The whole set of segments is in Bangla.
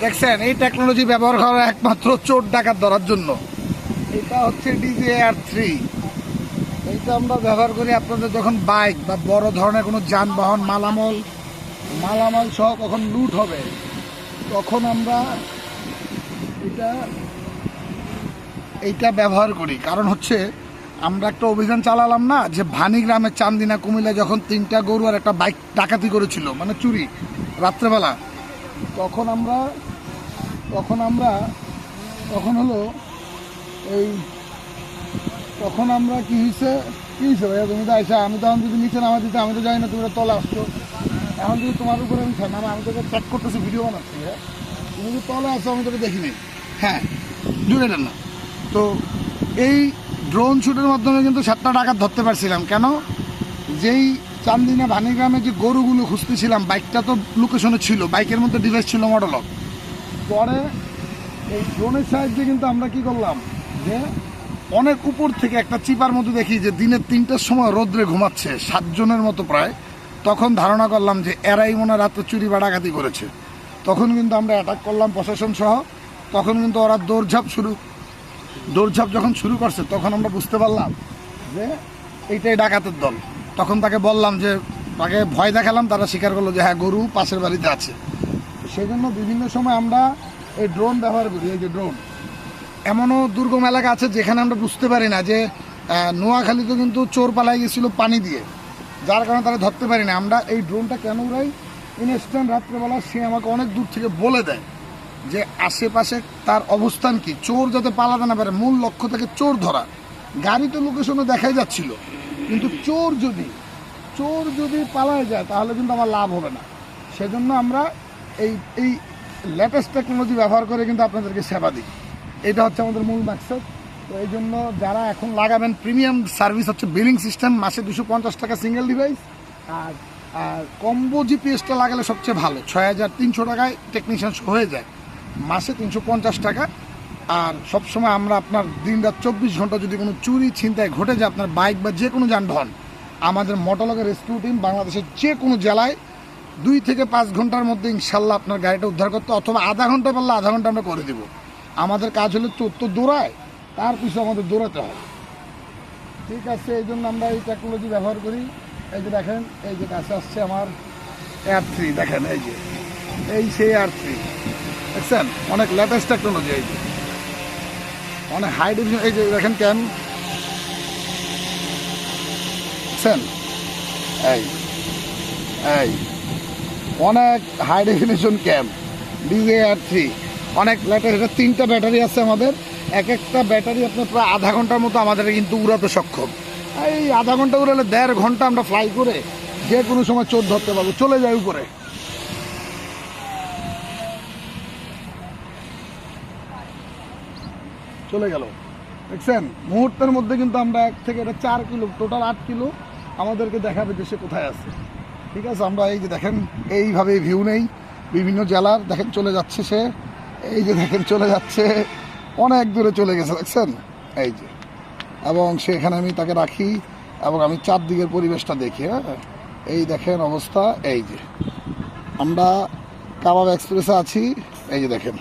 দেখছেন, এই টেকনোলজি ব্যবহার করা একমাত্র চোর ডাকাত ধরার জন্য। এটা হচ্ছে ডিজে আর থ্রি এইটা আমরা ব্যবহার করি আপনাদের যখন বাইক বা বড় ধরনের কোনো যানবাহন, মালামাল মালামাল সহ কখন লুট হবে, তখন আমরা এটা এইটা ব্যবহার করি। কারণ হচ্ছে, আমরা একটা অভিযান চালালাম না, যে ভানি গ্রামের চান্দিনা কুমিল্লা যখন তিনটা গরু আর একটা বাইক ডাকাতি করেছিল মানে চুরি, রাত্রেবেলা, তখন আমরা তখন আমরা, তখন হলো, এই, তখন আমরা কি হয়েছে কি হয়েছে ভাইয়া তুমি তো আইসা, আমি তখন যদি নিচে নামা দিতে আমি তো জানি না তুমি তো তলে আসছো। এখন যদি তোমার উপরে আমি নামা আমি তোকে চেক করতেছি ভিডিও বানাচ্ছি হ্যাঁ? তুমি যদি তলে আসো, আমি তোকে দেখিনি হ্যাঁ জুড়ে না। তো এই ড্রোন শুটের মাধ্যমে কিন্তু সাতটা টাকা ধরতে পারছিলাম। কেন? যেই চান্দিনা ভানিগ্রামে যে গরুগুলো খুঁজতেছিলাম, বাইকটা তো লোকেশনে ছিল, বাইকের মধ্যে ডিভাইস ছিল মডেলক পরে এই ড্রোনের সাহায্যে কিন্তু আমরা কি করলাম যে অনেক উপর থেকে একটা চিপার মতো দেখি যে দিনের তিনটার সময় রোদ্রে ঘুমাচ্ছে, সাতজনের মতো প্রায়। তখন ধারণা করলাম যে এরাই মনে হয় রাতে চুরি বা ডাকাতি করেছে। তখন কিন্তু আমরা অ্যাটাক করলাম প্রশাসন সহ। তখন কিন্তু ওরা দৌড়ঝাঁপ শুরু দৌড়ঝাঁপ যখন শুরু করছে, তখন আমরা বুঝতে পারলাম যে এইটাই ডাকাতের দল। তখন তাকে বললাম যে, তাকে ভয় দেখালাম, তারা স্বীকার করল যে হ্যাঁ গরু পাশের বাড়িতে আছে। সেই জন্য বিভিন্ন সময় আমরা এই ড্রোন ব্যবহার করি, এই যে ড্রোন এমনও দুর্গম এলাকা আছে যেখানে আমরা বুঝতে পারি না যে নোয়াখালীতে কিন্তু চোর পালাই গেছিল পানি দিয়ে। যার কারণে তারা ধরতে পারি না। আমরা এই ড্রোনটা কেন উড়াই? ইনস্ট্যান্ট রাত্রেবেলা সে আমাকে অনেক দূর থেকে বলে দেয়। যে আশেপাশে তার অবস্থান কি? চোর যাতে পালাতে না পারে, মূল লক্ষ্য থেকে চোর ধরা। গাড়ি তো লোকেশনে দেখাই যাচ্ছিল, কিন্তু চোর যদি চোর যদি পালায় যায়, তাহলে কিন্তু আমার লাভ হবে না। সেজন্য আমরা এই এই লেটেস্ট টেকনোলজি ব্যবহার করে কিন্তু আপনাদেরকে সেবা দিই। এটা হচ্ছে আমাদের মূল মাকসাদ। তো এই জন্য যারা এখন লাগাবেন প্রিমিয়াম সার্ভিস হচ্ছে বিলিং সিস্টেম মাসে দুশো পঞ্চাশ টাকা সিঙ্গেল ডিভাইস আর আর কম্বো জিপিএসটা লাগালে সবচেয়ে ভালো। ছয় হাজার তিনশো টাকায় টেকনিশিয়ান হয়ে যায়। মাসে তিনশো পঞ্চাশ টাকা। আর সবসময় আমরা আপনার দিন রাত চব্বিশ ঘণ্টা যদি কোনো চুরি, ছিনতাই ঘটে যায়, আপনার বাইক বা যে কোনো যানবাহন, আমাদের মোটলগের রেস্কিউ টিম বাংলাদেশের যে কোনো জেলায় দুই থেকে পাঁচ ঘণ্টার মধ্যে ইনশাল্লাহ আপনার গাড়িটা উদ্ধার করতে অথবা আধা ঘণ্টা পারলে আধা ঘণ্টা আমরা করে দেবো। আমাদের কাজ হলো চোর দৌড়ায়, তার পিছু আমাদের দৌড়াতে হয়। ঠিক আছে, এই জন্য আমরা এই টেকনোলজি ব্যবহার করি। এই যে দেখেন, এই যে কাছে আসছে আমার এয়ার থ্রি দেখেন, এই যে, এই সেই এয়ার থ্রি দেখছেন? অনেক লেটেস্ট টেকনোলজি এই অনেক হাই ডিভিশন এই যে দেখেন ক্যাম দেখছেন? এই এই, অনেক হাই ডেফিনেশন ক্যাম ডিজে আর থ্রি অনেক লেটেস্ট এটা তিনটা ব্যাটারি আছে আমাদের। এক একটা ব্যাটারি আপনার প্রায় আধা ঘণ্টার মতো আমাদের কিন্তু উড়াতে সক্ষম। এই আধা ঘণ্টা উড়ালে দেড় ঘণ্টা আমরা ফ্লাই করে যে কোনো সময় চোর ধরতে পারব। চলে যায় উপরে। চলে গেল। দেখছেন? মুহূর্তের মধ্যে কিন্তু আমরা এক থেকে এটা চার কিলো টোটাল আট কিলো আমাদেরকে দেখাবে যে সে কোথায় আছে। ঠিক আছে? আমরা এই যে দেখেন এইভাবে ভিউ নেই। বিভিন্ন জেলার, দেখেন চলে যাচ্ছে সে। এই যে দেখেন, চলে যাচ্ছে। অনেক দূরে চলে গেছে, দেখছেন? এই যে। এবং সেখানে আমি তাকে রাখি এবং আমি চারদিকের পরিবেশটা দেখি হ্যাঁ? এই দেখেন অবস্থা, এই যে। আমরা কাবাব এক্সপ্রেসে আছি। এই যে দেখেন।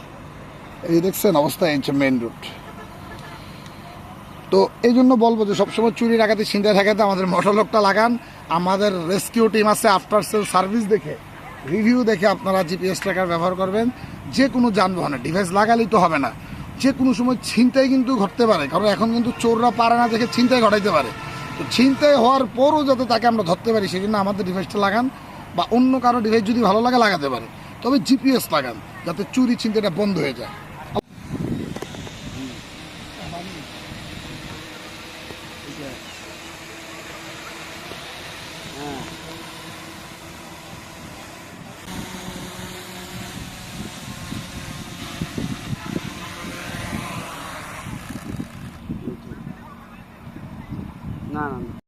এই দেখছেন অবস্থা, এই হচ্ছে মেন রুট তো এই জন্য বলব যে সবসময় চুরি ডাকাতি, ছিনতাই ঠেকাতে আমাদের মোটরলোকটা লাগান। আমাদের রেস্কিউ টিম আছে আফটার সেল সার্ভিস দেখে। রিভিউ দেখে আপনারা জিপিএস ট্র্যাকার ব্যবহার করবেন। যে কোনো যানবাহনে, ডিভাইস লাগালেই তো হবে না। যে কোনো সময় ছিনতাই কিন্তু ঘটতে পারে, কারণ এখন কিন্তু চোররা পারে না দেখে ছিনতাই ঘটাইতে পারে। তো ছিনতাই হওয়ার পরও যাতে তাকে আমরা ধরতে পারি সেই জন্য আমাদের ডিভাইসটা লাগান বা অন্য কারও ডিভাইস যদি ভালো লাগে লাগাতে পারে। তবে জিপিএস লাগান, যাতে চুরি ছিনতাইটা বন্ধ হয়ে যায়। না না না